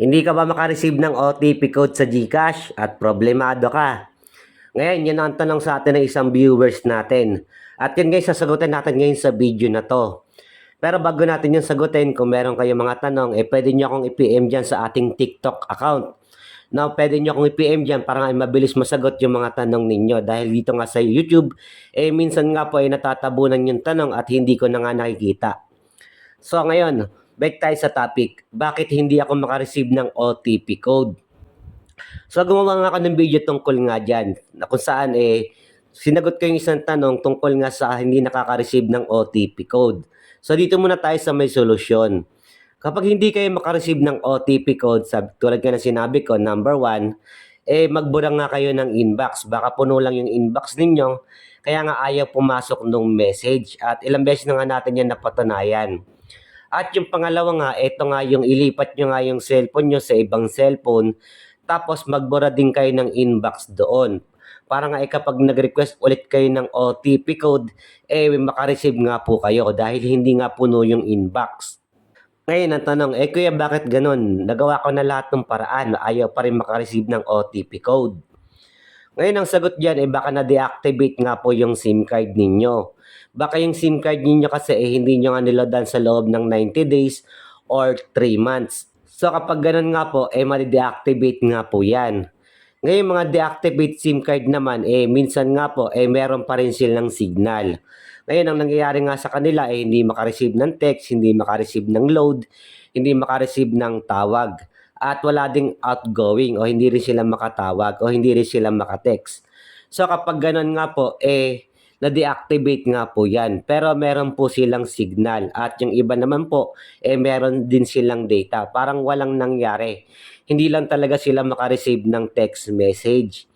Hindi ka ba makareceive ng OTP code sa GCash at problemado ka? Ngayon, yan ang tanong sa atin ng isang viewers natin. At yun guys, sasagutin natin ngayon sa video na to. Pero bago natin yung sagutin, kung meron kayong mga tanong, eh pwede nyo akong i-PM dyan sa ating TikTok account. Now, pwede nyo akong i-PM dyan para nga mabilis masagot yung mga tanong ninyo. Dahil dito nga sa YouTube, eh minsan nga po ay natatabunan yung tanong at hindi ko na nga nakikita. So ngayon, back tayo sa topic. Bakit hindi ako makareceive ng OTP code? So gumawa nga ako ng video tungkol nga dyan. Na kung saan eh, sinagot ko yung isang tanong tungkol nga sa hindi nakaka-receive ng OTP code. So dito muna tayo sa may solusyon. Kapag hindi kayo makareceive ng OTP code, sab- tulad nga na sinabi ko, number one, eh magbura nga kayo ng inbox. Baka puno lang yung inbox ninyo, kaya nga ayaw pumasok nung message. At ilang beses na nga natin yan napatunayan. At yung pangalawa nga, ito nga yung ilipat nyo nga yung cellphone nyo sa ibang cellphone, tapos magbura din kayo ng inbox doon. Para nga eh, kapag nag-request ulit kayo ng OTP code, eh makareceive nga po kayo dahil hindi nga puno yung inbox. Ngayon ang tanong, eh kuya bakit ganun? Nagawa ko na lahat ng paraan, ayaw pa rin makareceive ng OTP code. Ngayon ang sagot dyan, eh baka na-deactivate nga po yung SIM card ninyo. Baka yung SIM card ninyo kasi eh hindi nyo nga niloadan sa loob ng 90 days or 3 months. So kapag ganun nga po, eh ma-deactivate nga po yan. Ngayon mga deactivate SIM card naman, eh minsan nga po, eh meron pa rin silang signal. Ngayon ang nangyayari nga sa kanila, eh hindi makareceive ng text, hindi makareceive ng load, hindi makareceive ng tawag. At wala ding outgoing o hindi rin sila makatawag o hindi rin sila makatext. So kapag ganun nga po, eh na-deactivate nga po yan. Pero meron po silang signal. At yung iba naman po, eh meron din silang data. Parang walang nangyari. Hindi lang talaga sila makareceive ng text message.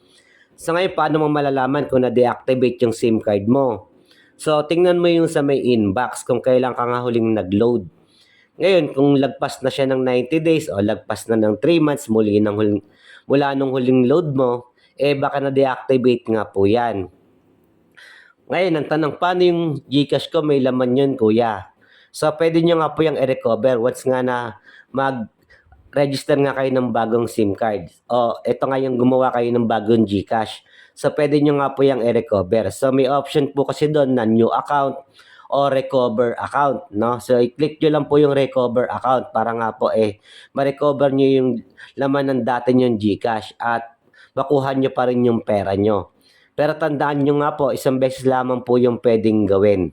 So ngayon, paano mo malalaman kung na-deactivate yung SIM card mo? So, tingnan mo yung sa may inbox kung kailan ka nga huling nag-load. Ngayon, kung lagpas na siya ng 90 days o lagpas na ng 3 months muli ng huling, mula nung huling load mo, eh baka na-deactivate nga po yan. Ngayon, ang tanong, paano yung Gcash ko may laman yun, kuya? So, pwede nyo nga po yung i-recover once nga na mag-register nga kayo ng bagong SIM card. O, ito nga yung gumawa kayo ng bagong Gcash. So, pwede nyo nga po yung i-recover. So, may option po kasi doon na new account o recover account, no? So, i-click nyo lang po yung recover account para nga po eh, ma-recover nyo yung laman ng dati yung Gcash at makuha nyo pa rin yung pera nyo. Pero tandaan nyo nga po, isang beses lamang po yung pwedeng gawin.